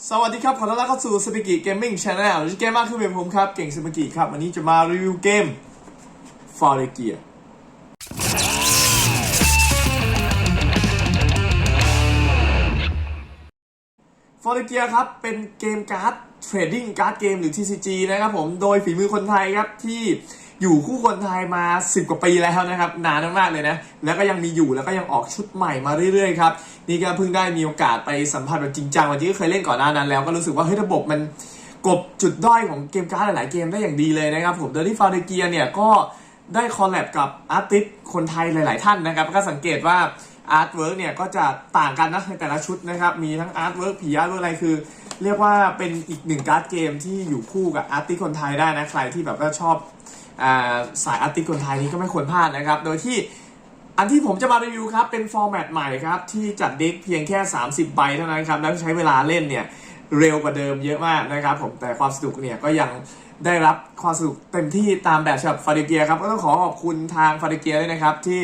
สวัสดีครับ ขอต้อนรับเข้าสู่สปิกิเกมมิ่งชาแนลเกมมากคือเป็นผมครับ เก่งสปิกิครับ วันนี้จะมารีวิวเกมฟอร์เรเกียฟอร์เรเกียครับ เป็นเกมการ์ดเทรดดิ้งการ์ดเกมหรือ TCG นะครับผม โดยฝีมือคนไทยครับที่ อยู่คู่คนไทยมา10กว่าปีแล้วนะครับนานมากๆเลยนะ แล้วก็ยังมีอยู่แล้วก็ยังออกชุดใหม่มาเรื่อยๆครับนี่ก็เพิ่งได้มีโอกาสไปสัมผัสแบบจริงจังวันที่ก็เคยเล่นก่อนหน้านั้น แล้วก็รู้สึกว่าเฮ้ยระบบมันกบจุดด้อยของเกมการ์ดหลายๆเกมได้อย่างดีเลยนะครับผมโดยที่ฟาร์เรเกียเนี่ยก็ได้คอลแลบกับอาร์ติสคนไทยหลาย ๆ ท่านนะครับ ก็สังเกตว่าอาร์ตเวิร์กเนี่ยก็จะต่างกันนะในแต่ละชุดนะครับ มีทั้งอาร์ตเวิร์กผีอาร์ตเวิร์กอะไรคือ เรียกว่าเป็นอีกหนึ่งการ์ดเกมที่อยู่คู่กับอาร์ติสคนไทยได้นะ ใครที่แบบว่าชอบ สายอาร์ติคนไทยนี้ก็ไม่ควรพลาดนะครับ โดยที่อันที่ผมจะมารีวิวครับ เป็นฟอร์แมตใหม่ครับ ที่จัดเด็กเพียงแค่ 30 ใบเท่านั้นครับ แล้วใช้เวลาเล่นเนี่ยเร็วกว่าเดิมเยอะมากนะครับผมแต่ความสนุกเนี่ยก็ยังได้รับความสนุกเต็มที่ตามแบบฉบับฟาริเกียครับก็ต้องขอขอบคุณทางฟาริเกียด้วยนะครับที่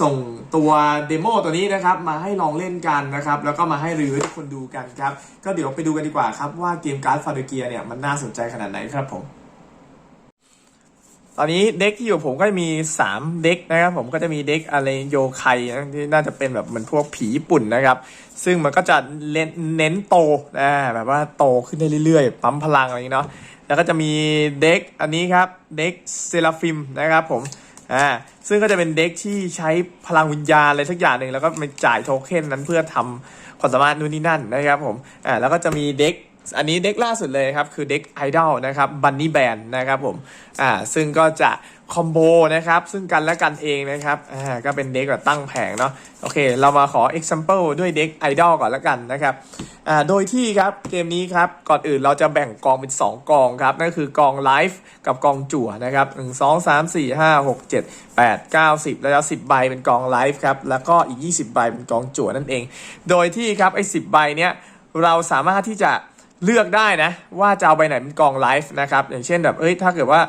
ส่งตัวเดโมตัวนี้นะครับมาให้ลองเล่นกันนะครับแล้วก็มาให้รีวิวให้คนดูกันครับ ก็เดี๋ยวไปดูกันดีกว่าครับว่าเกมการ์ดฟาริเกียเนี่ยมันน่าสนใจขนาดไหนครับผม ตอนนี้เด็กที่อยู่ผมก็จะมี 3 เด็กนะครับ ผมก็จะมีเด็กอะไรโยไคที่น่าจะเป็นแบบเหมือนพวกผีญี่ปุ่นนะครับ ซึ่งมันก็จะเน้นเน้นโตนะแบบว่าโตขึ้นได้เรื่อยๆ ปั๊มพลังอะไรอย่างเนาะแล้วก็จะมีเด็กอันนี้ครับเด็กเซราฟิมนะครับผมอ่าซึ่งก็จะเป็นเด็กที่ใช้พลังวิญญาณอะไรสักอย่างหนึ่งแล้วก็ไปจ่ายโทเค็นนั้นเพื่อทำความสามารถนู่นนี่นั่นนะครับผมอ่าแล้วก็จะมีเด็ก อันนี้เด็กล่าสุดเลยครับ คือเด็กไอดอลนะครับบันนี่แบนนะครับผมอ่าซึ่งก็จะคอมโบนะครับ ซึ่งกันและกันเองนะครับอ่าก็เป็นเด็กแบบตั้งแผงเนาะโอเค เรามาขอ example ด้วยเด็กไอดอลก่อนละกันนะครับอ่าโดยที่ครับเกมนี้ครับ ก่อนอื่นเราจะแบ่งกองเป็น 2 กองครับ นั่นคือกองไลฟ์กับกองจั่วนะครับ1 2 3 4 5 6 7 8 9 10แล้ว10ใบเป็นกองไลฟ์ครับ แล้วก็อีก 20 ใบเป็นกองจั่วนั่นเอง โดยที่ครับไอ้10ใบเนี้ยเราสามารถที่จะ เลือกได้นะ ว่าจะเอาใบไหนเป็นกองไลฟ์นะครับ อย่างเช่นแบบเอ้ยถ้าเกิดว่า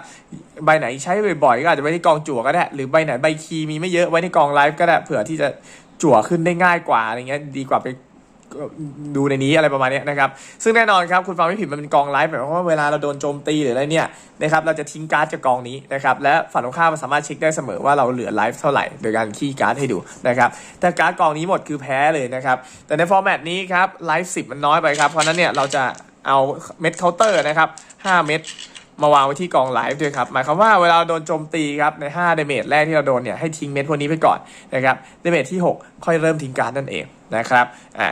ใบไหนใช้บ่อยๆก็อาจจะไว้ที่กองจั่วก็ได้ หรือใบไหนใบคีมีไม่เยอะไว้ในกองไลฟ์ก็ได้เผื่อที่จะจั่วขึ้นได้ง่ายกว่าอะไรเงี้ยดีกว่าไป ดูในนี้อะไรประมาณนี้นะครับซึ่งแน่นอนครับคุณฟังไม่ผิดมันเป็นกองไลฟ์หมายความว่าเวลาเราโดนโจมตีหรืออะไรเนี่ยนะครับเราจะทิ้งการ์ดจากกองนี้นะครับและฝั่งตรงข้ามมันสามารถเช็คได้เสมอว่าเราเหลือไลฟ์เท่าไหร่โดยการคีย์การ์ดให้ดูนะครับแต่การ์ดกองนี้หมดคือแพ้เลยนะครับแต่ในฟอร์แมตนี้ครับไลฟ์สิมันน้อยไปครับเพราะฉะนั้นเนี่ยเราจะเอาเม็ดเคาน์เตอร์นะครับ5เม็ดมาวางไว้ที่กองไลฟ์ด้วยครับ หมายความว่าเวลาโดนโจมตีครับใน5เดเมจแรกที่เราโดนเนี่ยให้ทิ้งเม็ดพวกนี้ไปก่อนนะครับเดเมจที่ 6 ค่อยเริ่มทิ้งการ์ดนั่นเองนะครับอ่า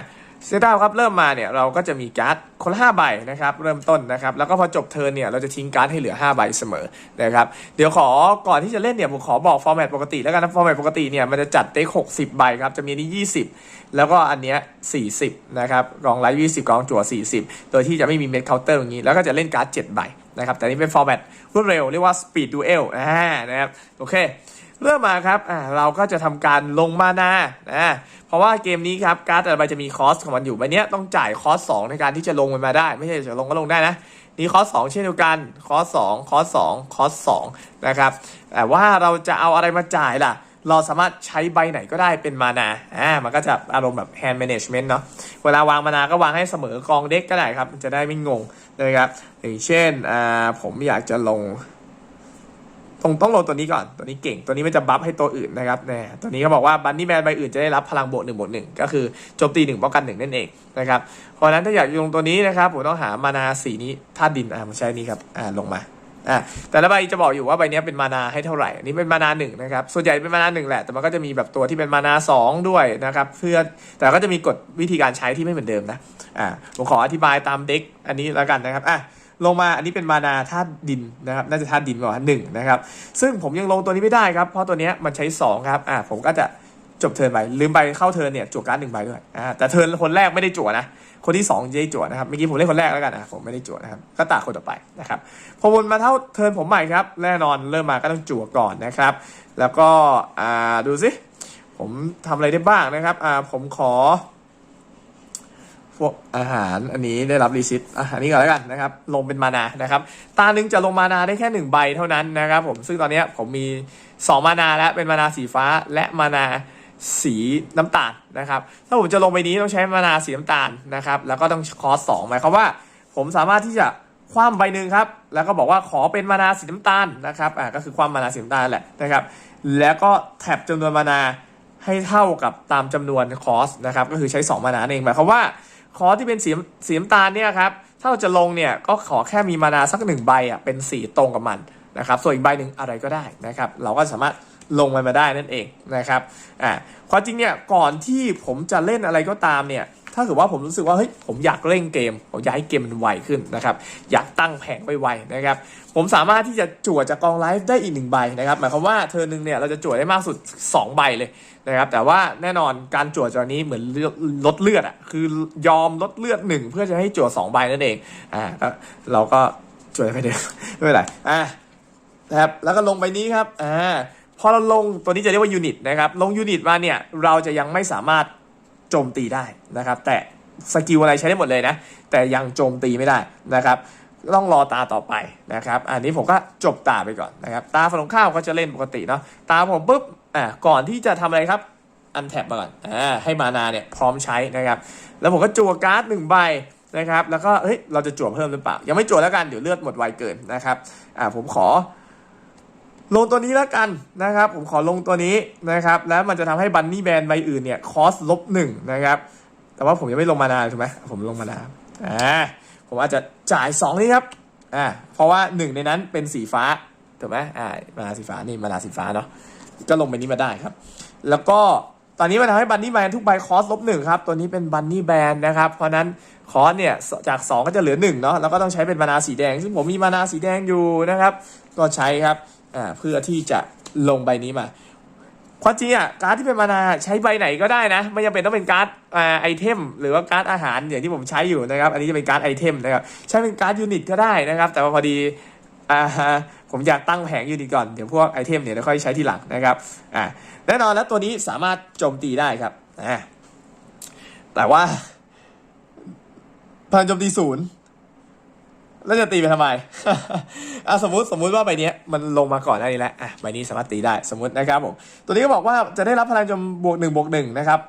เซตอัพครับเริ่มมาเนี่ยเราก็จะมีการ์ดคนละ5ใบนะครับเริ่มต้นนะครับแล้วก็พอจบเทิร์นเนี่ยเราจะทิ้งการ์ดให้เหลือ 5 ใบเสมอนะครับเดี๋ยวขอก่อนที่จะเล่นเนี่ยผมขอบอกฟอร์แมตปกติแล้วกันนะฟอร์แมตปกติเนี่ยมันจะจัดเต็ก60 ใบครับจะมีนี่20 แล้วก็อันเนี้ย40นะครับกองไลท์20กองจั่ว40 โดยที่จะไม่มีเม็ดเคาน์เตอร์อย่างนี้แล้วก็จะเล่นการ์ด7ใบนะครับแต่นี่เป็นฟอร์แมตรวดเร็วเรียกว่า Speed Duel อ่านะครับโอเค เริ่มมาครับอ่าเราก็จะทำการลงมานานะเพราะว่าเกมนี้ครับการ์ดแต่ละใบจะมีคอสของมันอยู่ใบเนี้ยต้องจ่ายคอส2ในการที่จะลงมันมาได้ ไม่ใช่จะลงก็ลงได้นะนี่คอส2เช่นเดียวกันคอส2คอส2คอส2นะครับแต่ว่าเราจะเอาอะไรมาจ่ายล่ะ เราสามารถใช้ใบไหนก็ได้เป็นมานาอ่ามันก็จะอารมณ์แบบ hand management เนาะเวลาวางมานาก็วางให้เสมอกองเด็กก็ได้ครับจะได้ไม่งงนะครับอย่างเช่นอ่าผมอยากจะลง ต้องต้องลงตัวนี้ก่อน ตัวนี้เก่ง ตัวนี้มันจะบัฟให้ตัวอื่นนะครับแน่ตัวนี้เขาบอกว่าบันนี่แมนใบอื่นจะได้รับพลังบวกหนึ่งบวกหนึ่งก็คือโจมตีหนึ่งป้องกันหนึ่งนั่นเองนะครับ เพราะนั้นถ้าอยากลงตัวนี้นะครับผมต้องหามานาสีนี้ธาตุดิน อ่ามาใช้นี้ครับ อ่า ลงมา อ่า แต่ละใบจะบอกอยู่ว่าใบนี้เป็นมานาให้เท่าไหร่ อันนี้เป็นมานาหนึ่งนะครับ ส่วนใหญ่เป็นมานาหนึ่งแหละ แต่มันก็จะมีแบบตัวที่เป็นมานาสองด้วยนะครับ เพื่อ แต่ก็จะมีกฎวิธีการใช้ที่ไม่เหมือนเดิมนะ อ่า ผมขออธิบายตามเด็กอันนี้แล้วกันนะครับ อะ ลงมาอันนี้เป็นมานาธาตุดินนะครับน่าจะธาตุดินก่อนหนึ่งนะครับซึ่งผมยังลงตัวนี้ไม่ได้ครับเพราะตัวนี้มันใช้2ครับอ่าผมก็จะจบเทิร์นไปลืมไปเข้าเทิร์นเนี่ยจั่วการ์ดหนึ่งใบด้วยอ่าแต่เทิร์นคนแรกไม่ได้จั่วนะคนที่2จะได้จั่วนะครับเมื่อกี้ผมเล่นคนแรกแล้วกันนะผมไม่ได้จั่วนะครับก็ตาคนต่อไปนะครับพอวนมาเท่าเทิร์นผมใหม่ครับแน่นอนเริ่มมาก็ต้องจั่วก่อนนะครับ แล้วก็อ่าดูสิผมทำอะไรได้บ้างนะครับอ่าผมขอ พวกอาหารอันนี้ได้รับรีซิตอะอันนี้ก่อนแล้วกันนะครับ ลงเป็นมานานะครับ ตาหนึ่งจะลงมานาได้แค่หนึ่งใบเท่านั้นนะครับผม ซึ่งตอนนี้ผมมี 2 มานาแล้ว เป็นมานาสีฟ้าและมานาสีน้ำตาลนะครับ ถ้าผมจะลงไปนี้ต้องใช้มานาสีน้ำตาลนะครับ แล้วก็ต้องคอสสองหมายความว่า ผมสามารถที่จะคว่ำใบหนึ่งครับ แล้วก็บอกว่าขอเป็นมานาสีน้ำตาลนะครับ อ่า ก็คือคว่ำมานาสีน้ำตาลแหละนะครับ แล้วก็แท็บจำนวนมานาให้เท่ากับตามจำนวนคอสนะครับ ก็คือใช้ 2 มานาเองหมายความว่า ขอที่เป็นสีสีน้ำตาลเนี่ยครับถ้าเราจะลงเนี่ยก็ขอแค่มีมานาสักหนึ่งใบอะเป็นสีตรงกับมันนะครับส่วนอีกใบหนึ่งอะไรก็ได้นะครับเราก็สามารถลงมันมาได้นั่นเองนะครับอ่าความจริงเนี่ยก่อนที่ผมจะเล่นอะไรก็ตามเนี่ย ถ้าเกิดว่าผมรู้สึกว่าเฮ้ยผมอยากเล่นเกม ผมอยากให้เกมมันไวขึ้นนะครับ อยากตั้งแผงไวๆนะครับ ผมสามารถที่จะจั่วจากกองไลฟ์ได้อีกหนึ่งใบนะครับ หมายความว่าเทอหนึ่งเนี่ยเราจะจั่วได้มากสุด 2 ใบเลยนะครับ แต่ว่าแน่นอนการจั่วจอนี้เหมือนลดเลือดอะ คือยอมลดเลือดหนึ่งเพื่อจะให้จั่ว2ใบนั่นเอง อ่าเราก็จั่วไปเดียวไม่เป็นไร อ่านะครับ แล้วก็ลงไปนี้ครับ อ่า พอเราลงตัวนี้จะเรียกว่ายูนิตนะครับ ลงยูนิตมาเนี่ยเราจะยังไม่สามารถ โจมตีได้นะครับ แต่สกิลอะไรใช้ได้หมดเลยนะ แต่ยังโจมตีไม่ได้นะครับต้องรอตาต่อไปนะครับ อันนี้ผมก็จบตาไปก่อนนะครับ ตาฝั่งตรงข้ามก็จะเล่นปกติเนาะตาผมปุ๊บอ่าก่อนที่จะทำอะไรครับอันแท็บมาก่อนอ่าให้มานาเนี่ยพร้อมใช้นะครับ แล้วผมก็จั่วการ์ดหนึ่งใบนะครับ แล้วก็เฮ้ยเราจะจั่วเพิ่มหรือเปล่า ยังไม่จั่วแล้วกันเดี๋ยวเลือดหมดไวเกินนะครับอ่าผมขอ ลงตัวนี้แล้วกันนะครับ ผมขอลงตัวนี้นะครับ แล้วมันจะทำให้บันนี่แบนใบอื่นเนี่ยคอสลบหนึ่งนะครับ แต่ว่าผมยังไม่ลงมานานถูกไหมผมลงมานานอ่าผมอาจจะจ่าย2นี่ครับอ่าเพราะว่าหนึ่งในนั้นเป็นสีฟ้าถูกไหมอ่ามานาสีฟ้านี่มานาสีฟ้าเนาะก็ลงไปนี้มาได้ครับ แล้วก็ตอนนี้มันทำให้บันนี่แบนทุกใบคอสลบหนึ่งครับ ตัวนี้เป็นบันนี่แบนนะครับ เพราะนั้นคอสเนี่ยจาก 2 ก็จะเหลือ1เนาะ แล้วก็ต้องใช้เป็นมานาสีแดง ซึ่งผมมีมานาสีแดงอยู่นะครับ ก็ใช้ครับ อ่าเพื่อที่จะลงใบนี้มาความจริงอะการ์ดที่เป็นมานาใช้ใบไหนก็ได้นะ ไม่จำเป็นต้องเป็นการ์ดไอเทม หรือว่าการ์ดอาหารอย่างที่ผมใช้อยู่นะครับ อันนี้จะเป็นการ์ดไอเทมนะครับใช้เป็นการ์ดยูนิตก็ได้นะครับ แต่ว่าพอดีอ่าผมอยากตั้งแผงยูนิตก่อนเดี๋ยวพวกไอเทมเนี่ยเดี๋ยวค่อยใช้ทีหลังนะครับอ่าแน่นอนแล้วตัวนี้สามารถโจมตีได้ครับอ่าแต่ว่าพลังโจมตีศูนย์ แล้วจะตีไปทำไม อะสมมติสมมุติว่าใบนี้มันลงมาก่อนหน้านี้แล้ว อะใบนี้สามารถตีได้สมมตินะครับผม ตัวนี้ก็บอกว่าจะได้รับพลังจมบวกหนึ่งบวกหนึ่งนะครับ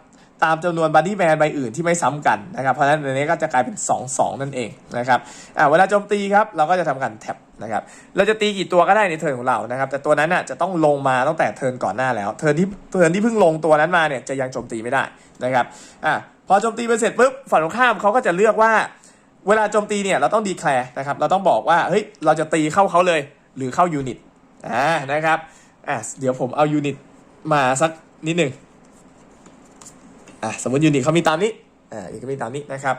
ตามจำนวนบัดดี้แบนใบอื่นที่ไม่ซ้ำกันนะครับ เพราะฉะนั้นในนี้ก็จะกลายเป็น 2 2 นั่นเองนะครับ อะเวลาโจมตีครับเราก็จะทำการแท็บนะครับ เราจะตีกี่ตัวก็ได้ในเทิร์นของเรานะครับ แต่ตัวนั้นน่ะจะต้องลงมาตั้งแต่เทิร์นก่อนหน้าแล้ว เทิร์นที่เทิร์นที่เพิ่งลงตัวนั้นมาเนี่ยจะยังโจมตีไม่ได้นะครับ อะพอโจมตีไปเสร็จปุ๊บฝั่งตรงข้ามเขาก็จะเลือกว่า เวลาโจมตีเนี่ยเราต้องดีแคลร์นะครับ เราต้องบอกว่าเฮ้ยเราจะตีเข้าเขาเลยหรือเข้ายูนิตอ่านะครับอะเดี๋ยวผมเอายูนิตมาสักนิดหนึ่งอะสมมติยูนิตเขามีตามนี้อ่ายูนิตเขามีตามนี้นะครับ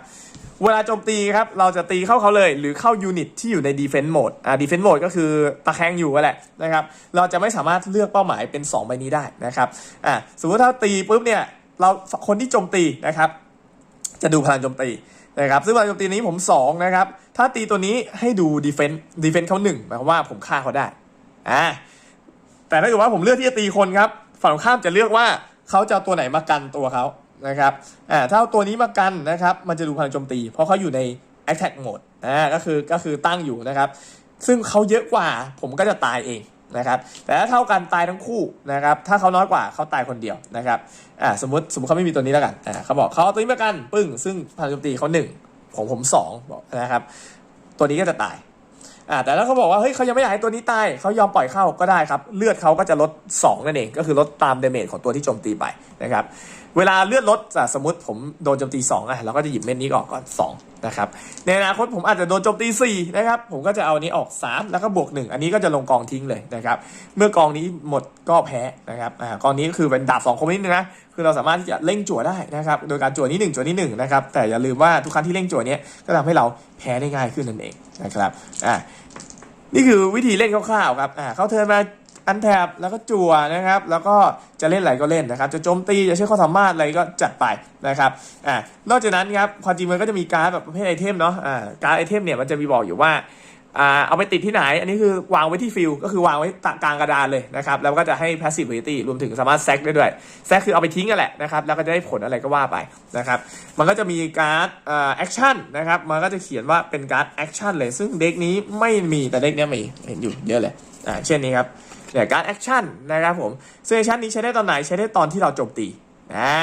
เวลาโจมตีครับเราจะตีเข้าเขาเลย หรือเข้ายูนิตที่อยู่ใน defense mode อ่า defense mode ก็คือตะแคงอยู่ก็แหละนะครับ เราจะไม่สามารถเลือกเป้าหมายเป็น 2 ใบนี้ได้นะครับอ่าสมมติถ้าตีปุ๊บเนี่ยเราคนที่โจมตีนะครับ จะดูพลังโจมตี นะครับซึ่งพลังโจมตีนี้ผม 2 นะครับ ถ้าตีตัวนี้ให้ดูดีเฟนต์ดีเฟนต์เขาหนึ่งหมายความว่าผมฆ่าเขาได้อ่าแต่ถ้าเกิดว่าผมเลือกที่จะตีคนครับ ฝั่งข้ามจะเลือกว่าเขาจะตัวไหนมากันตัวเขานะครับอ่าถ้าเอาตัวนี้มากันนะครับ มันจะดูพลังโจมตี เพราะเขาอยู่ใน attack mode อ่าก็คือก็คือตั้งอยู่นะครับ ซึ่งเขาเยอะกว่าผมก็จะตายเอง นะครับแต่ถ้าเท่ากันตายทั้งคู่นะครับถ้าเขาน้อยกว่าเขาตายคนเดียวนะครับอ่าสมมติสมมติเขาไม่มีตัวนี้แล้วกันอ่าเขาบอกเขาเอาตัวนี้มากันปึ้งซึ่งพลังโจมตีเขาหนึ่งของผมสองบอกนะครับตัวนี้ก็จะตายอ่าแต่ถ้าเขาบอกว่าเฮ้ยเขายังไม่อยากให้ตัวนี้ตายเขายอมปล่อยเข้าก็ได้ครับเลือดเขาก็จะลด2นั่นเองก็คือลดตามเดเมจของตัวที่โจมตีไปนะครับ เวลาเลือดลดสมมติผมโดนโจมตี2อะเราก็จะหยิบเม็ดนี้ออกก่อน2นะครับในอนาคตผมอาจจะโดนโจมตี4นะครับผมก็จะเอาอันนี้ออก 3 แล้วก็บวก 1 อันนี้ก็จะลงกองทิ้งเลยนะครับเมื่อกองนี้หมดก็แพ้นะครับอ่ากองนี้ก็คือเป็นดาบ2คมนิดนึงนะคือเราสามารถที่จะเร่งจั่วได้นะครับโดยการจั่วนี้หนึ่งจั่วนี้หนึ่งนะครับแต่อย่าลืมว่าทุกครั้งที่เร่งจั่วนี้ก็ทำให้เราแพ้ได้ง่ายขึ้นนั่นเองนะครับอ่านี่คือวิธีเล่นคร่าวๆครับอ่าเขาเทิร์นมา อันแทบแล้วก็จั่วนะครับ แล้วก็จะเล่นอะไรก็เล่นนะครับ จะโจมตี จะใช้ความสามารถอะไรก็จัดไปนะครับอ่านอกจากนั้นครับความจริงมันก็จะมีการ์ดแบบประเภทไอเทมเนาะอ่าการ์ดไอเทมเนี่ยมันจะมีบอกอยู่ว่าอ่าเอาไปติดที่ไหน อันนี้คือวางไว้ที่ฟิลก็คือวางไว้กลางกระดานเลยนะครับ แล้วก็จะให้ passivity รวมถึงสามารถแซกได้ด้วยแซกคือเอาไปทิ้งกันแหละนะครับ แล้วก็จะได้ผลอะไรก็ว่าไปนะครับ มันก็จะมีการ์ดอ่าแอคชั่นนะครับ มันก็จะเขียนว่าเป็นการ์ดแอคชั่นเลย ซึ่งเด็กนี้ไม่มีแต่เด็กเนี้ยมีเห็นอยู่เยอะเลยอ่าเช่นนี้ครับ เนี่ยการแอคชั่นนะครับผมซึ่งแอคชั่นนี้ใช้ได้ตอนไหนใช้ได้ตอนที่เราโจมตีอ่า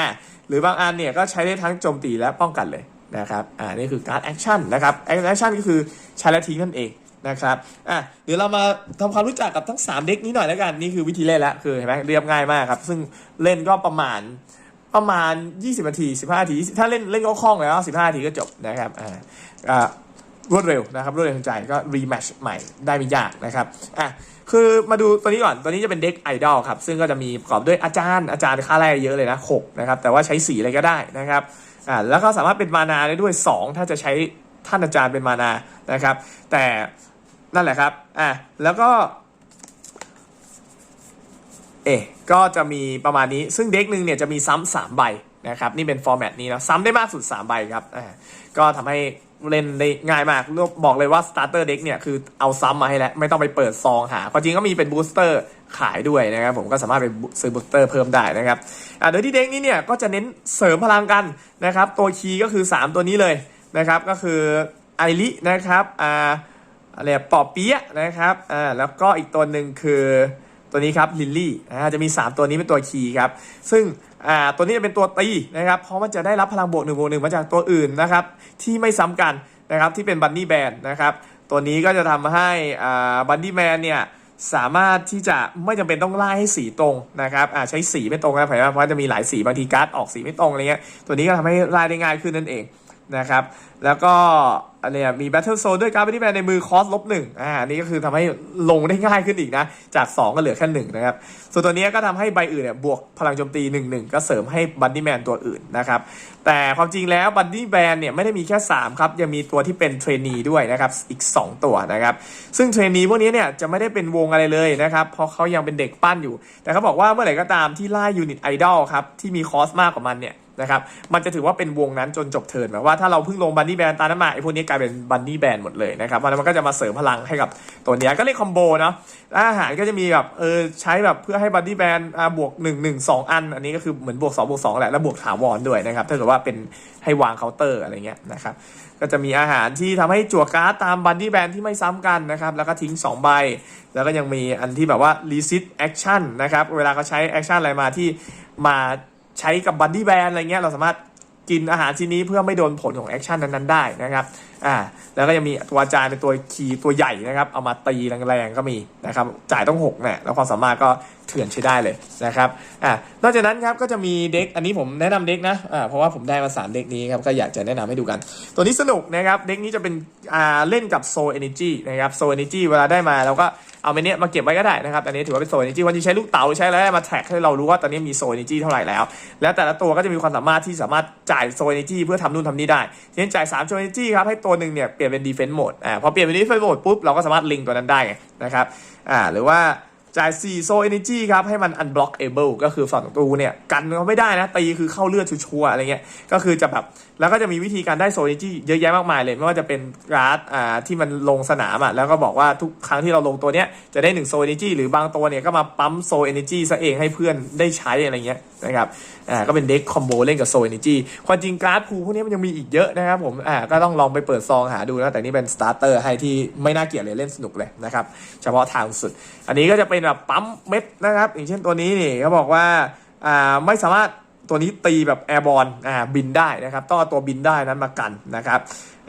หรือบางอันเนี่ยก็ใช้ได้ทั้งโจมตีและป้องกันเลยนะครับอ่านี่คือการแอคชั่นนะครับแอคชั่นก็คือใช้และทิ้งนั่นเองนะครับอะเดี๋ยวเรามาทำความรู้จักกับทั้ง 3 เด็กนี้หน่อยแล้วกัน นี่คือวิธีเล่นล้วคือเห็นไหมเรียบง่ายมากครับ ซึ่งเล่นก็ประมาณประมาณ 20นาที 15นาที ถ้าเล่นเล่นก็คล่องแล้ว 15นาทีก็จบนะครับอ่าอ่า รวดเร็วนะครับรวดเร็วทันใจก็รีแมชใหม่ได้ไม่ยากนะครับอะคือมาดูตัวนี้ก่อนตัวนี้จะเป็นเด็กไอดอลครับ ซึ่งก็จะมีประกอบด้วยอาจารย์อาจารย์ค่าแรกเยอะเลยนะ6นะครับแต่ว่าใช้สีอะไรก็ได้นะครับอ่าแล้วก็สามารถเป็นมานาได้ด้วย 2 ถ้าจะใช้ท่านอาจารย์เป็นมานานะครับ แต่นั่นแหละครับอะแล้วก็เอะก็จะมีประมาณนี้ซึ่งเด็กหนึ่งเนี่ยจะมีซ้ำสามใบนะครับนี่เป็นฟอร์แมตนี้นะซ้ำได้มากสุด 3 ใบครับอ่าก็ทำให้ เล่นได้ง่ายมากบอกเลยว่าสตาร์เตอร์เด็กเนี่ยคือเอาซ้ำมาให้แล้ว ไม่ต้องไปเปิดซองหาความจริงก็มีเป็นบูสเตอร์ขายด้วยนะครับ ผมก็สามารถไปซื้อบูสเตอร์เพิ่มได้นะครับโดยที่เด็กนี้เนี่ยก็จะเน้นเสริมพลังกันนะครับ ตัวคีย์ก็คือ 3 ตัวนี้เลยนะครับ ก็คือไอรินะครับอ่าอะไรปอบเปี๊ยะนะครับอ่าแล้วก็อีกตัวหนึ่งคือ ตัวนี้ครับลิลลี่อ่าจะมี 3 ตัวนี้เป็นตัวคีย์ครับ ซึ่งอ่าตัวนี้จะเป็นตัวตีนะครับ เพราะมันจะได้รับพลังบวกหนึ่งบวกหนึ่งมาจากตัวอื่นนะครับ ที่ไม่ซ้ำกันนะครับที่เป็นบันนี่แบนนะครับ ตัวนี้ก็จะทำให้อ่าบันนี่แมนเนี่ยสามารถที่จะไม่จำเป็นต้องไล่ให้สีตรงนะครับอ่าใช้สีไม่ตรงนะเพราะว่าเพราจะมีหลายสีบางทีการ์ดออกสีไม่ตรงอะไรเงี้ยตัวนี้ก็ทำให้ไล่ได้ง่ายขึ้นนั่นเอง นะครับ แล้วก็อันนี้มี Battle Zone ด้วยการ์ดบันนี่แมนในมือคอสลบหนึ่งอ่าอันนี้ก็คือทำให้ลงได้ง่ายขึ้นอีกนะ จาก 2 ก็เหลือแค่หนึ่งนะครับ ส่วนตัวนี้ก็ทำให้ใบอื่นเนี่ยบวกพลังโจมตี1นหนึ่งก็เสริมให้บันนี่แมนตัวอื่นนะครับ แต่ความจริงแล้วบันนี่แมนเนี่ยไม่ได้มีแค่ 3 ครับ ยังมีตัวที่เป็นเทรนนีด้วยนะครับ อีก 2 ตัวนะครับ ซึ่งเทรนนีพวกนี้เนี่ยจะไม่ได้เป็นวงอะไรเลยนะครับ เพราะเขายังเป็นเด็กปั้นอยู่ แต่เขาบอกว่าเมื่อไหร่ก็ตามที่ไล่ยูนิตไอดอลครับที่มีคอสมากกว่ามันเนี่ย นะครับ มันจะถือว่าเป็นวงนั้นจนจบเทิร์นหมายว่าถ้าเราเพิ่งลงบันนี่แบนตานั้นมาไอ้พวกนี้กลายเป็นบันนี่แบนหมดเลยนะครับเพราะฉะนั้นมันก็จะมาเสริมพลังให้กับตัวนี้ก็เรียกคอมโบเนาะอาหารก็จะมีแบบเออใช้แบบเพื่อให้บันนี่แบนอ่าบวก1 1 2 อัน อันนี้ก็คือเหมือนบวก2บวก2แหละแล้วบวกถาวรด้วยนะครับถ้าเกิดว่าเป็นให้วางเคาน์เตอร์อะไรเงี้ยนะครับก็จะมีอาหารที่ทำให้จั่วการ์ดตามบันดี้แบนที่ไม่ซ้ำกันนะครับ แล้วก็ทิ้ง 2 ใบ แล้วก็ยังมีอันที่แบบว่า reset action นนะครับ เวลาเขาใช้ action อะไรมาที่มา ใช้กับบันดี้แบนอะไรเงี้ยเราสามารถกินอาหารชิ้นนี้เพื่อไม่โดนผลของแอคชั่นนั้นๆได้นะครับอ่าแล้วก็ยังมีตัวอาจารย์เป็นตัวคีย์ตัวใหญ่นะครับ เอามาตีแรงๆก็มีนะครับ จ่ายต้อง6เนี่ยแล้วความสามารถก็ เถื่อนใช้ได้เลยนะครับอ่านอกจากนั้นครับก็จะมีเด็กอันนี้ผมแนะนำเด็กนะอ่าเพราะว่าผมได้มาสามเด็กนี้ครับก็อยากจะแนะนำให้ดูกัน ตัวนี้สนุกนะครับเด็กนี้จะเป็นอ่าเล่นกับโซ Energy นะครับโซ Energy เวลาได้มาเราก็เอาไปเนี้ยมาเก็บไว้ก็ได้นะครับอันนี้ถือว่าเป็นโซ Energy วันนี้ใช้ลูกเต๋าใช้อะไรมาแท็กให้เรารู้ว่าตอนนี้มีโซ Energy เท่าไหร่แล้ว แล้วแต่ละตัวก็จะมีความสามารถที่สามารถจ่ายโซ Energy เพื่อทำนู่นทำนี่ได้เช่นจ่าย3โซ Energy ครับให้ตัวหนึ่งเนี่ยเปลี่ยนเป็น Defense Mode อ่าพอเปลี่ยนเป็น Defense Mode ปุ๊บเราก็สามารถลิงตัวนั้นได้นะครับอ่าหรือว่า จ่าย4โซเอเนจีครับ ให้มัน unblockable ก็คือฝั่งตูเนี่ย กันเขาไม่ได้นะ ตีคือเข้าเลือดชัวร์ๆอะไรเงี้ย ก็คือจะแบบ แล้วก็จะมีวิธีการได้โซเอเนจีเยอะแยะมากมายเลย ไม่ว่าจะเป็นการ์ดอ่าที่มันลงสนามอะแล้วก็บอกว่าทุกครั้งที่เราลงตัวเนี้ย จะได้1โซเอเนจีหรือบางตัวเนี่ยก็มาปั๊มโซเอเนจีซะเองให้เพื่อนได้ใช้อะไรเงี้ยนะครับ อ่าก็เป็นเด็กคอมโบเล่นกับโซเอนจีความจริงการ์ดพูพวกนี้มันยังมีอีกเยอะนะครับผมอ่าก็ต้องลองไปเปิดซองหาดูนะแต่นี่เป็นสตาร์เตอร์ให้ที่ไม่น่าเกลียดเลยเล่นสนุกเลยนะครับเฉพาะทางสุด อันนี้ก็จะเป็นแบบปั๊มเม็ดนะครับอย่างเช่นตัวนี้นี่เขาบอกว่าอ่าไม่สามารถ ตัวนี้ตีแบบแอร์บอลอ่าบินได้นะครับต้องเอาตัวบินได้นั้นมากันนะครับ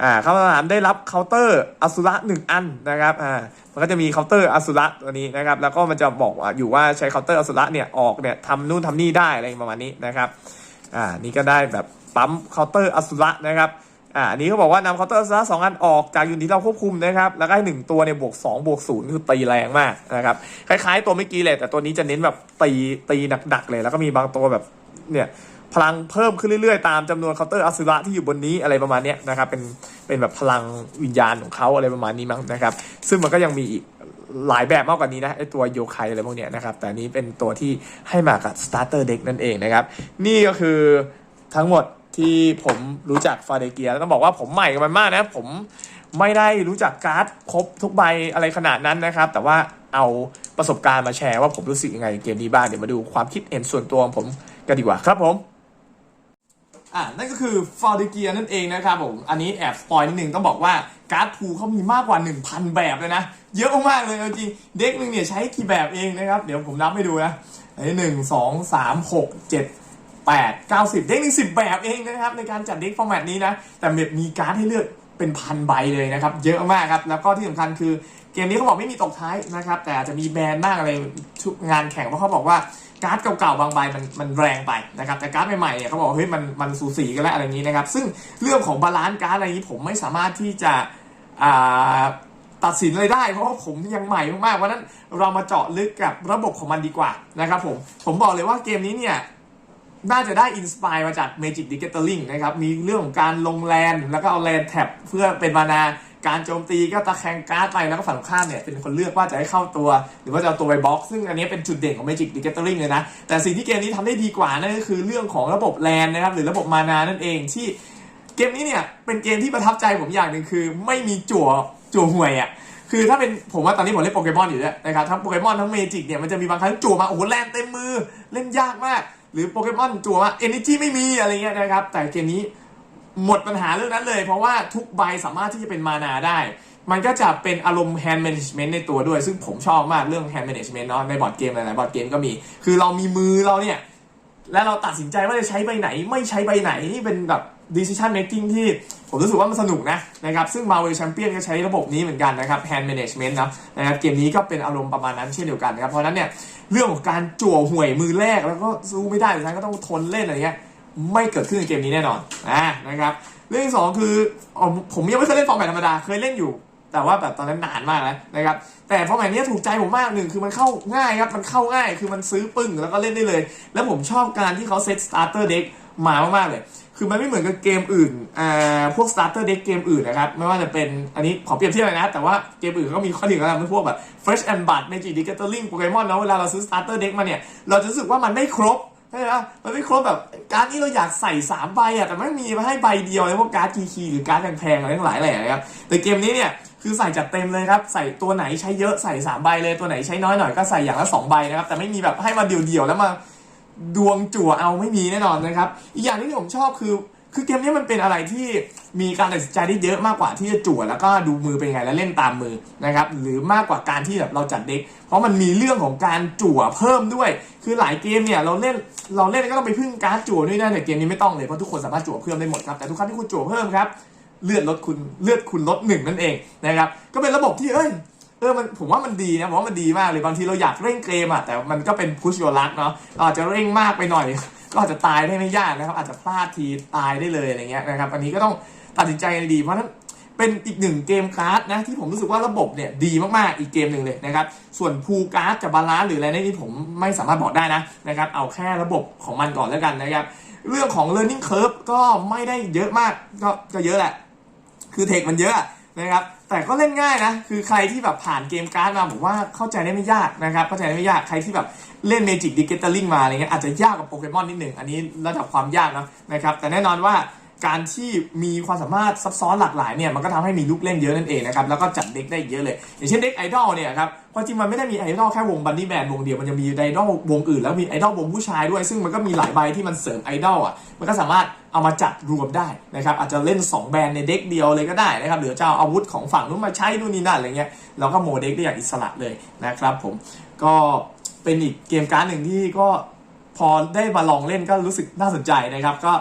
อ่าเข้าสนามได้รับเคาน์เตอร์อสุระหนึ่งอันนะครับอ่ามันก็จะมีเคาน์เตอร์อสุระตัวนี้นะครับแล้วก็มันจะบอกว่าอยู่ว่าใช้เคาน์เตอร์อสุระเนี่ยออกเนี่ยทำนู่นทำนี่ได้อะไรประมาณนี้นะครับอ่านี่ก็ได้แบบปั๊มเคาน์เตอร์อสุระนะครับอ่าอันนี้เขาบอกว่านำเคาน์เตอร์อสุระสองอันออกจากยูนิตที่เราควบคุมนะครับแล้วก็ให้หนึ่งตัวเนี่ยบวกสองบวกศูนย์คือตีแรงมากนะครับคล้ายๆตัวเมื่อกี้เลยแต่ตัวนี้จะเน้นแบบตีตีหนักๆเลย แล้วก็มีบางตัวแบบ เนี่ยพลังเพิ่มขึ้นเรื่อยๆ ตามจำนวนเคาน์เตอร์อสุระที่อยู่บนนี้อะไรประมาณนี้นะครับเป็นเป็นแบบพลังวิญญาณของเขาอะไรประมาณนี้มั้งนะครับ ซึ่งมันก็ยังมีอีกหลายแบบมากกว่านี้นะไอตัวโยไคอะไรพวกเนี้ยนะครับ แต่นี้เป็นตัวที่ให้มากับ starter deck นั่นเองนะครับ นี่ก็คือทั้งหมดที่ผมรู้จักฟาเดเกียแล้วต้องบอกว่าผมใหม่กับมันมากนะผมไม่ได้รู้จักการ์ดครบทุกใบอะไรขนาดนั้นนะครับ แต่ว่าเอาประสบการณ์มาแชร์ว่าผมรู้สึกยังไงเกมนี้บ้างเดี๋ยวมาดูความคิดเห็นส่วนตัวของผม กันดีกว่าครับผมอะนั่นก็คือฟอร์ดิเกียนั่นเองนะครับผม อันนี้แอบสปอยนิดนึงต้องบอกว่าการ์ดพูเขามีมากกว่า 1,000 แบบเลยนะ เยอะมากๆเลยจริง เด็กหนึ่งเนี่ยใช้กี่แบบเองนะครับ เดี๋ยวผมนับให้ดูนะอันนี้หนึ่งสองสามหกเจ็ดแปดเก้าสิบเด็กหนึ่งสิบแบบเองนะครับ ในการจัดเด็กฟอร์แมตนี้นะ แต่แบบมีการ์ดให้เลือกเป็นพันใบเลยนะครับ เยอะมากครับ แล้วก็ที่สำคัญคือเกมนี้เขาบอกไม่มีตกท้ายนะครับ แต่อาจจะมีแบรนด์บ้างอะไรทุกงานแข่งเพราะเขาบอกว่า การ์ดเก่าๆบางใบมันมันแรงไปนะครับแต่การ์ดใหม่ๆเนี่ยเขาบอกเฮ้ยมันมันสูสีกันแล้วอะไรนี้นะครับซึ่งเรื่องของบาลานซ์การ์ดอะไรนี้ผมไม่สามารถที่จะตัดสินเลยได้ เพราะว่าผมยังใหม่มากๆเพราะฉะนั้นเรามาเจาะลึกกับระบบของมันดีกว่านะครับผมผมบอกเลยว่าเกมนี้เนี่ยน่าจะได้อินสปายมาจาก Magic d e Gathering นะครับมีเรื่องของการลงแลนแล้วก็เอาแลนแท็บเพื่อเป็นมานา การโจมตีก็ตะแคงการ์ดไปแล้วก็ฝั่งข้ามเนี่ยเป็นคนเลือกว่าจะให้เข้าตัว หรือว่าจะเอาตัวไปบล็อก ซึ่งอันนี้เป็นจุดเด่นของ Magic d e Gathering เลยนะ แต่สิ่งที่เกมนี้ทำได้ดีกว่านั่นก็คือเรื่องของระบบแลนนะครับหรือระบบมานานั่นเองที่เกมนี้เนี่ยเป็นเกมที่ประทับใจผมอย่างหนึ่งคือ ไม่มีจั่วจั่วห่วยอะคือถ้าเป็นผมว่าตอนนี้ผมเล่นโปเกมอนอยู่ด้วยนะครับทั้งโปเกมอนทั้งเมจิกเนี่ยมันจะมีบางครั้งจั่วมาโอ้โหแรงเต็มมือเล่นยากมาก หรือโปเกมอนจั่วมาเอเนจีไม่มีอะไรเงี้ยนะครับแต่เกมนี้ หมดปัญหาเรื่องนั้นเลย เพราะว่าทุกใบสามารถที่จะเป็นมานาได้ มันก็จะเป็นอารมณ์ hand management ในตัวด้วย ซึ่งผมชอบมากเรื่อง hand management เนาะในบอร์ดเกมหลายๆบอร์ดเกมก็มี คือเรามีมือเราเนี่ย แล้วเราตัดสินใจว่าจะใช้ใบไหน ไม่ใช้ใบไหนนี่เป็นแบบ decision making ที่ผมรู้สึกว่ามันสนุกนะนะครับ ซึ่ง Marvel Champion ก็ใช้ระบบนี้เหมือนกันนะครับ hand management นะนะครับเกมนี้ก็เป็นอารมณ์ประมาณนั้นเช่นเดียวกันนะครับ เพราะฉะนั้นเนี่ยเรื่องของการจั่วห่วยมือแรกแล้วก็สู้ไม่ได้สุดท้ายก็ต้องทนเล่นอะไรเงี้ย ไม่เกิดขึ้นในเกมนี้แน่นอนอ่านะครับเรื่องที่สองคืออผมยังไม่เคยเล่นฟอร์แมตธรรมดาเคยเล่นอยู่ แต่ว่าแบบตอนนั้นนานมากแล้วนะครับแต่ฟอร์แมตเนี้ยถูกใจผมมากหนึ่งคือมันเข้าง่ายครับมันเข้าง่ายคือมันซื้อปึ้งแล้วก็เล่นได้เลย แล้วผมชอบการที่เขาเซตสตาร์เตอร์เด็กมามากๆเลย คือมันไม่เหมือนกับเกมอื่นอ่าพวกสตาร์เตอร์เด็กเกมอื่นนะครับ ไม่ว่าจะเป็นอันนี้ขอเปรียบเทียบเลยนะ แต่ว่าเกมอื่นก็มีข้อดีของมันพวกแบบ Fresh and Bud Magic The Gathering Pokemon เนาะเวลาเราซื้อสตาร์เตอร์เด็กมาเนี่ย เราจะรู้สึกว่ามันไม่ครบ ใช่ไหมมันไม่ครบแบบการ์ดนี้เราอยากใส่สามใบอะแต่ไม่มีมาให้ใบเดียวเลยพวกการ์ดกีคีหรือการ์ดแพงๆอะไรทั้งหลายแหล่นะครับแต่เกมนี้เนี่ยคือใส่จัดเต็มเลยครับ ใส่ตัวไหนใช้เยอะใส่สามใบเลยตัวไหนใช้น้อยหน่อยก็ใส่อย่างละสองใบนะครับ แต่ไม่มีแบบให้มาเดี่ยวๆแล้วมาดวงจั่วเอาไม่มีแน่นอนนะครับ อีกอย่างที่ผมชอบคือ คือเกมนี้มันเป็นอะไรที่มีการตัดสินใจได้เยอะมากกว่าที่จะจั่วแล้วก็ดูมือเป็นไงแล้วเล่นตามมือนะครับหรือมากกว่าการที่แบบเราจัดเด็ก เพราะมันมีเรื่องของการจั่วเพิ่มด้วย คือหลายเกมเนี่ยเราเล่นเราเล่นก็ต้องไปพึ่งการจั่วด้วยนะแต่เกมนี้ไม่ต้องเลยเพราะทุกคนสามารถจั่วเพิ่มได้หมดครับแต่ทุกครั้งที่คุณจั่วเพิ่มครับเลือดลดคุณเลือดคุณลดหนึ่งนั่นเองนะครับก็เป็นระบบที่เอ้ยเออมันผมว่ามันดีนะผมว่ามันดีมากเลยบางทีเราอยากเร่งเกมอะแต่มันก็เป็นพุช your luck เนาะเราอาจจะเร่งมากไปหน่อย ก็อาจจะตายได้ไม่ยากนะครับ อาจจะพลาดทีตายได้เลยอะไรเงี้ยนะครับอันนี้ก็ต้องตัดสินใจดีเพราะนั้นเป็นอีกหนึ่งเกมการ์ดนะที่ผมรู้สึกว่าระบบเนี่ยดีมากๆอีกเกมหนึ่งเลยนะครับส่วนพูการ์ดจะบาลานซ์หรืออะไรนี่ผมไม่สามารถบอกได้นะนะครับเอาแค่ระบบของมันก่อนแล้วกันนะครับเรื่องของ learning curve ก็ไม่ได้เยอะมากก็ก็เยอะแหละ คือเทคมันเยอะนะครับ แต่ก็เล่นง่ายนะ คือใครที่แบบผ่านเกมการ์ดมาผมว่าเข้าใจได้ไม่ยากนะครับ เข้าใจได้ไม่ยาก ใครที่แบบเล่นเมจิกดิเกตเตอร์ลิงมาอะไรเงี้ยอาจจะยากกับโปเกมอนนิดหนึ่ง อันนี้ระดับความยากนะนะครับ แต่แน่นอนว่า การที่มีความสามารถซับซ้อนหลากหลายเนี่ยมันก็ทำให้มีลูกเล่นเยอะนั่นเองนะครับแล้วก็จัดเด็กได้เยอะเลย อย่างเช่นเด็กไอดอลเนี่ยครับความจริงมันไม่ได้มีไอดอลแค่วงบันนี่แบนวงเดียวมันยังมีไอดอลวงอื่น แล้วมีไอดอลวงผู้ชายด้วย ซึ่งมันก็มีหลายใบที่มันเสริมไอดอลอะมันก็สามารถเอามาจัดรวมได้นะครับอาจจะเล่น 2 แบรนด์ในเด็กเดียวเลยก็ได้นะครับหรือจะเอาอาวุธของฝั่งนู้นมาใช้นู่นนี่นั่นอะไรเงี้ยแล้วก็โมเด็กได้อย่างอิสระเลยนะครับผมก็เป็นอีกเกมการ์ดหนึ่งที่ก็พอได้มาลองเล่นก็รู้สึกน่าสนใจนะครับก็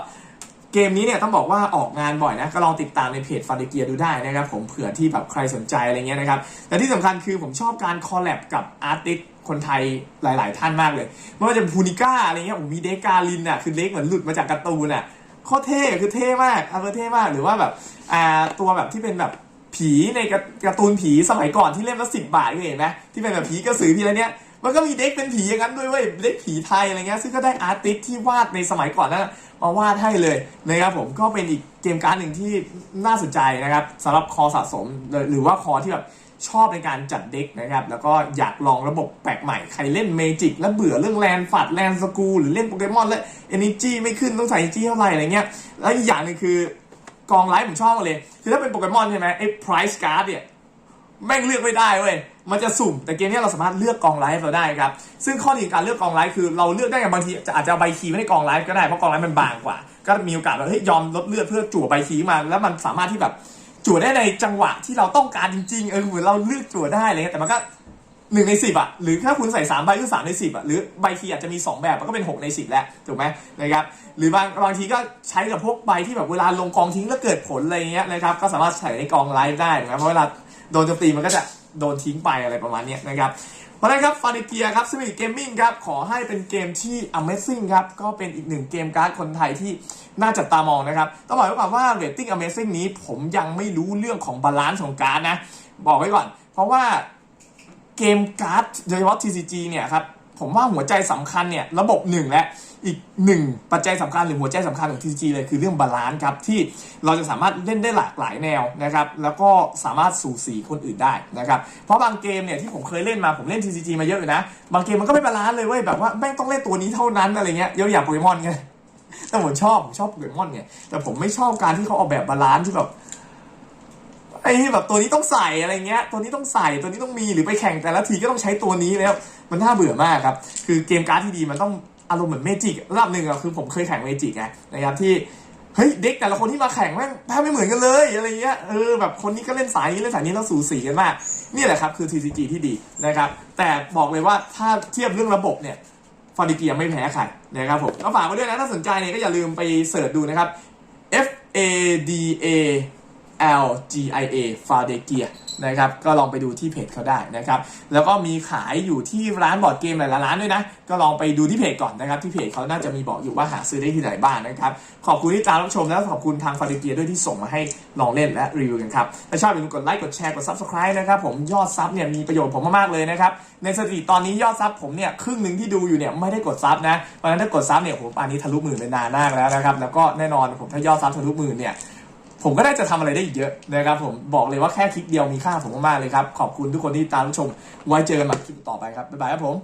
เกมนี้เนี่ยต้องบอกว่าออกงานบ่อยนะ ก็ลองติดตามในเพจฟาร์เกียดูได้นะครับผมเผื่อที่แบบใครสนใจอะไรเงี้ยนะครับแต่ที่สำคัญคือผมชอบการคอลแลบกับอาร์ติสคนไทยหลาย ๆ ท่านมากเลยไม่ว่าจะพูนิก้าอะไรเงี้ยโอ้มีเดกาลินอะคือเล็กเหมือนหลุดมาจากการ์ตูนอะโคตรเท่คือเท่มากอันเท่มากหรือว่าแบบอ่าตัวแบบที่เป็นแบบผีในการ์ตูนผีสมัยก่อนที่เล่มละสิบบาทเห็นไหมที่เป็นแบบผีกระสือผีอะไรเนี้ย มันก็มีเด็กเป็นผีอย่างนั้นด้วยเว้ยเด็กผีไทยอะไรเงี้ยซึ่งก็ได้อาร์ติสที่วาดในสมัยก่อนนั้นมาวาดให้เลยนะครับผมก็เป็นอีกเกมการ์ดหนึ่งที่น่าสนใจนะครับสำหรับคอสะสมหรือว่าคอที่แบบชอบในการจัดเด็กนะครับ แล้วก็อยากลองระบบแปลกใหม่ ใครเล่นเมจิก แล้วเบื่อเรื่องแลนฟัดแลนสกูหรือเล่นโปเกมอนแล้วเอเนจีไม่ขึ้นต้องใส่เอเนจีเท่าไหร่อะไรเงี้ย แล้วอีกอย่างหนึงคือกองไลฟ์ผมชอบเลย คือถ้าเป็นโปเกมอนใช่ไหมไอ้ price card เนี่ย แม่งเลือกไม่ได้เว้ย มันจะสุ่ม แต่เกมนี้เราสามารถเลือกกองไลฟ์เราได้ครับ ซึ่งข้อดีของการเลือกกองไลฟ์คือเราเลือกได้กับบางทีจะอาจจะเอาใบคีไม่ได้กองไลฟ์ก็ได้เพราะกองไลฟ์มันบางกว่า ก็มีโอกาสว่าเฮ้ยยอมลดเลือดเพื่อจั่วใบคีมา แล้วมันสามารถที่แบบจั่วได้ในจังหวะที่เราต้องการจริงๆเออเหมือนเราเลือกจั่วได้อะไรเงี้ยแต่มันก็หนึ่งในสิบอะหรือถ้าคุณใส่สามใบก็สามในสิบอะหรือใบคีอาจจะมีสองแบบมันก็เป็นหกในสิบแล้วถูกไหมนะครับหรือบางบางทีก็ใช้กับพวกใบที่แบบเวลาลงกองทิ้งแล้วเกิดผลอะไรเงี้ยนะครับก็สามารถใส่ในกองไลฟ์ได้ถูกไหมเพราะเวลาโดนโจมตีมันก็จะ โดนทิ้งไปอะไรประมาณนี้นะครับเพราะนั้นครับฟานิเกียครับสมิธเกมมิ่งครับขอให้เป็นเกมที่ Amazing ครับก็เป็นอีกหนึ่งเกมการ์ดคนไทยที่น่าจับตามองนะครับต้องบอกไว้ก่อนว่าเรตติ้ง Amazing นี้ผมยังไม่รู้เรื่องของบาลานซ์ของการ์ดนะ บอกไว้ก่อน เพราะว่าเกมการ์ดโดยเฉพาะ TCG เนี่ยครับผมว่าหัวใจสำคัญเนี่ยระบบหนึ่งและ อีกหนึ่งปัจจัยสำคัญหรือหัวใจสำคัญของ TCG เลยคือเรื่องบาลานซ์ครับ ที่เราจะสามารถเล่นได้หลากหลายแนวนะครับ แล้วก็สามารถสู่สีคนอื่นได้นะครับ เพราะบางเกมเนี่ยที่ผมเคยเล่นมาผมเล่น TCG มาเยอะอยู่นะ บางเกมมันก็ไม่บาลานซ์เลยเว้ยแบบว่าแม่งต้องเล่นตัวนี้เท่านั้นอะไรเงี้ยยกอย่างโปเกมอนไงแต่ผมชอบผมชอบโปเกมอนไงแต่ผมไม่ชอบการที่เขาออกแบบบาลานซ์ที่แบบไอ้แบบตัวนี้ต้องใส่อะไรเงี้ย ตัวนี้ต้องใส่ตัวนี้ต้องมีหรือไปแข่งแต่ละทีก็ต้องใช้ตัวนี้แล้ว มันน่าเบื่อมากครับ คือเกมการ์ดที่ดีมันต้อง อารมณ์เหมือนเมจิกระดับหนึ่งอะคือผมเคยแข่งเมจิกไงนะครับที่เฮ้ยเด็กแต่ละคนที่มาแข่งแม่งแทบไม่เหมือนกันเลยอะไรเงี้ยเออแบบคนนี้ก็เล่นสายนี้เล่นสายนี้แล้วสูสีกันมากนี่แหละครับคือ TCG ที่ดีนะครับแต่บอกเลยว่าถ้าเทียบเรื่องระบบเนี่ยฟอร์ดิเกียไม่แพ้ใครนะครับผมก็ฝากไว้ด้วยนะถ้าสนใจเนี่ยก็อย่าลืมไปเสิร์ชดูนะครับ F A D A L G I A ฟาเดเกียนะครับก็ลองไปดูที่เพจเขาได้นะครับแล้วก็มีขายอยู่ที่ร้านบอร์ดเกมหลายๆร้านด้วยนะ ก็ลองไปดูที่เพจก่อนนะครับที่เพจเขาน่าจะมีบอกอยู่ว่าหาซื้อได้ที่ไหนบ้างนะครับขอบคุณที่ตามรับชมแล้วขอบคุณทางฟาเดเกียด้วยที่ส่งมาให้ลองเล่นและรีวิวกันครับถ้าชอบอย่าลืมกดไลค์กดแชร์กด subscribe นะครับผมยอดซับเนี่ยมีประโยชน์ผมมากๆเลยนะครับในสถิติตอนนี้ยอดซับผมเนี่ยครึ่งหนึ่งที่ดูอยู่เนี่ยไม่ได้กดซับนะเพราะฉะนั้นถ้ากดซับเนี่ยผมป่านนี้ทะลุหมื่นเป็นนานมากแล้วนะครับแล้วก็แน่นอนผมถ้ายอดซับทะลุหมื่นเนี่ย ผมก็ได้จะทำอะไรได้อีกเยอะนะครับผมบอกเลยว่าแค่คลิกเดียวมีค่าผมมากๆเลยครับ ขอบคุณทุกคนที่ตามรับชม ไว้เจอกันใหม่คลิปต่อไปครับบ๊ายบายครับผม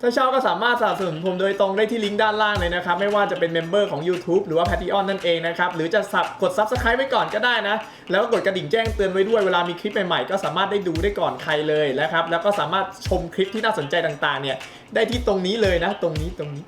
ถ้าชอบก็สามารถสนับสนุนผมโดยตรงได้ที่ลิงก์ด้านล่างเลยนะครับ ไม่ว่าจะเป็นเมมเบอร์ของ YouTube หรือว่า Patreon นั่นเองนะครับ หรือจะสับกด Subscribe ไว้ก่อนก็ได้นะ แล้วก็กดกระดิ่งแจ้งเตือนไว้ด้วยเวลามีคลิปใหม่ๆ ก็สามารถได้ดูได้ก่อนใครเลยนะครับ แล้วก็สามารถชมคลิปที่น่าสนใจต่างๆเนี่ยได้ที่ตรงนี้เลยนะ ตรงนี้ตรงนี้